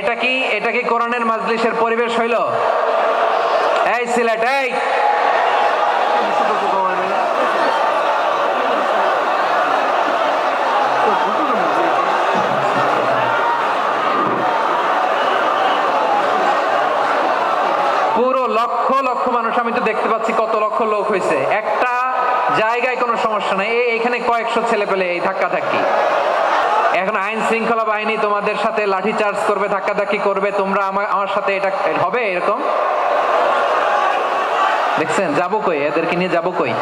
এটা কি এটা কি কোরআনের মাজলিসের পরিবেশ হইল? এই সিলেট, এই! পুরো লক্ষ লক্ষ মানুষ, আমি তো দেখতে পাচ্ছি কত লক্ষ লোক হয়েছে একটা জায়গায় কোনো সমস্যা নাই। এখানে কয়েকশো ছেলে পেলে এই ধাক্কা ধাক্কি আইন শৃঙ্খলা বাহিনী তোমাদের সাথে লাঠি চার্জ করবে, ধাক্কা ধাক্কি করবে, তোমরা আমার আমার সাথে এটা হবে এরকম? দেখছেন? যাব কই? এদেরকে নিয়ে যাব কই?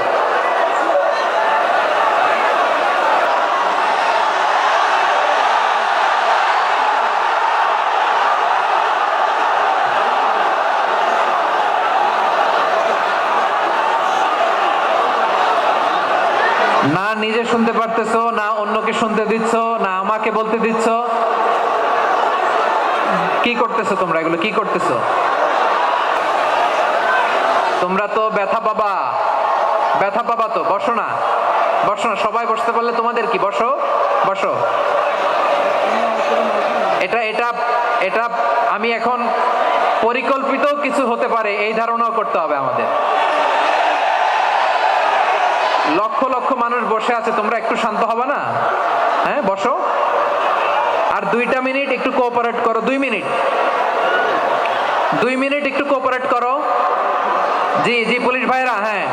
না নিজে শুনতে পারতেছো, না অন্যকে শুনতে দিচ্ছ, না আমাকে বলতে দিচ্ছ। কি করতেছো তোমরা? এগুলো কি করতেছো? তোমরা তো ব্যথা পাবা। ব্যথা পাবা তো, বসো না। বসো না, সবাই বসতে পারলে তোমাদের কি? বসো বসো। এটা এটা এটা আমি এখন পরিকল্পিত কিছু হতে পারে, এই ধারণাও করতে হবে আমাদের। লক্ষ লক্ষ মানুষ বসে আছে, তোমরা একটু শান্ত হবে না? হ্যাঁ বসো। আর দুইটা মিনিট একটু কোঅপারেট করো, দুই মিনিট। দুই মিনিট একটু কোঅপারেট করো। জি জি, পুলিশ ভাইরা হ্যাঁ।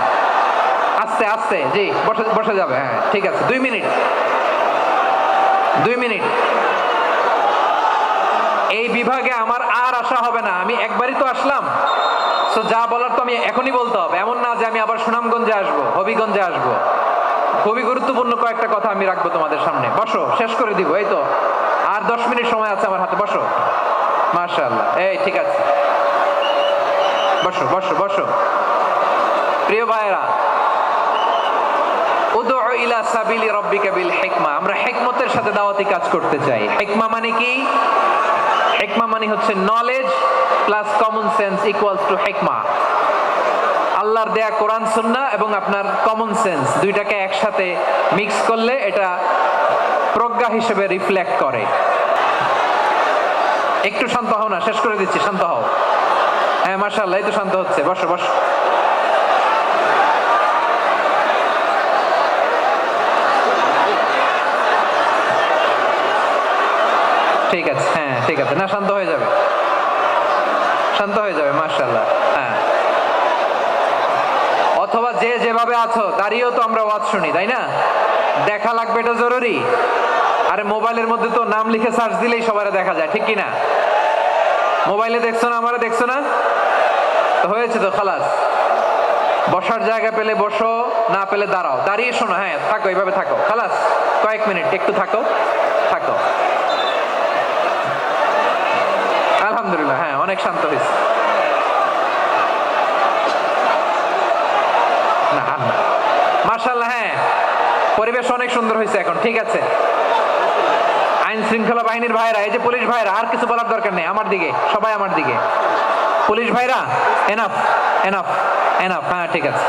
আস্তে আস্তে জি, বসে বসে যাবে হ্যাঁ ঠিক আছে, দুই মিনিট। দুই মিনিট। এই বিভাগে আমার আর আসা হবে না, আমি একবারই তো আসলাম। তো যা বলার তো আমি এখনই বলতে হবে। এমন না যে আমি আবার সুনামগঞ্জে আসব, হবিগঞ্জে আসব। খুবই গুরুত্বপূর্ণ কয়েকটা কথা আমি রাখব তোমাদের সামনে। বসো, শেষ করে দিব, এই তো। আর দশ মিনিট সময় আছে আমার হাতে, বসো। মার্শাল্লাহ এই ঠিক আছে। বসো বসো বসো। প্রিয় ভাইয়েরা আমরা সাথে দাওয়াতি কাজ করতে চাই। মানে কি? মানে হচ্ছে knowledge plus common sense to আল্লাহর দেয়া কোরআন সুন্না এবং আপনার কমন সেন্স দুইটাকে একসাথে মিক্স করলে এটা প্রজ্ঞা হিসেবে রিফ্লেক্ট করে। একটু শান্ত হও না, শেষ করে দিচ্ছি, শান্ত হও। হ্যাঁ মার্শাল্লাহ এই তো শান্ত হচ্ছে। বসো বসো। ঠিক আছে হ্যাঁ ঠিক আছে। না, শান্ত হয়ে যাবে। শান্ত হয়ে যাবে মার্শাল্লাহ হ্যাঁ। অথবা যে যেভাবে আছো, দাঁড়িয়েও তো আমরা ওয়াজ শুনি, তাই না? দেখা লাগবে এটা জরুরি। আরে মোবাইলের মধ্যে তো নাম লিখে সার্চ দিলেই সবার দেখা যায়, ঠিক কি না মোবাইলে দেখছ না, আমারে দেখছ না? তো হয়েছে তো, খালাস। বসার জায়গা পেলে বসো, না পেলে দাঁড়াও। দাঁড়িয়ে শোনো হ্যাঁ থাকো, এইভাবে থাকো। খালাস, কয়েক মিনিট, একটু থাকো থাকো। আলহামদুলিল্লাহ হ্যাঁ অনেক শান্ত হয়েছে। মার্শাল্লাহ হ্যাঁ পরিবেশ অনেক সুন্দর হয়েছে এখন, ঠিক আছে। আইন শৃঙ্খলা বাহিনীর ভাইরা, এই যে পুলিশ ভাইরা, আর কিছু বলার দরকার নেই, আমার দিকে, সবাই আমার দিকে। পুলিশ ভাইরা এনাফ এনাফ এনাফ হ্যাঁ ঠিক আছে।